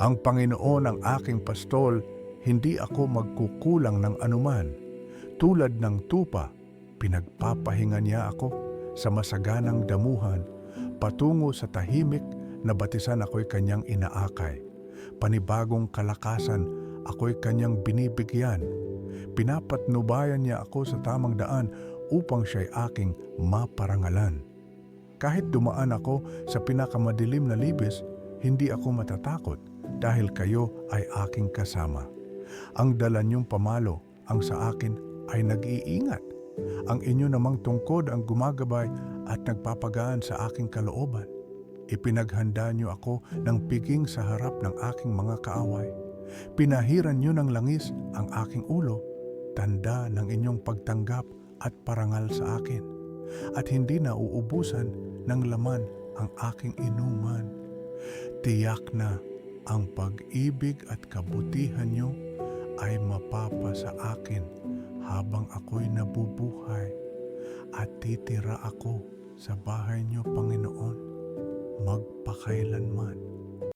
Ang Panginoon ang aking pastol, hindi ako magkukulang ng anuman. Tulad ng tupa, pinagpapahinga niya ako sa masaganang damuhan, patungo sa tahimik na batisan ako'y kanyang inaakay. Panibagong kalakasan, ako'y kanyang binibigyan. Pinapatnubayan niya ako sa tamang daan upang siya'y aking maparangalan. Kahit dumaan ako sa pinakamadilim na libis, hindi ako matatakot dahil kayo ay aking kasama. Ang dala niyong pamalo ang sa akin ay nag-iingat. Ang inyo namang tungkod ang gumagabay at nagpapagaan sa aking kalooban. Ipinaghanda niyo ako ng piging sa harap ng aking mga kaaway. Pinahiran niyo ng langis ang aking ulo, tanda ng inyong pagtanggap at parangal sa akin. At hindi na uubusan ng laman ang aking inuman. Tiyak na ang pag-ibig at kabutihan niyo ay mapapa sa akin habang ako'y nabubuhay at titira ako sa bahay niyo, Panginoon, magpakailanman.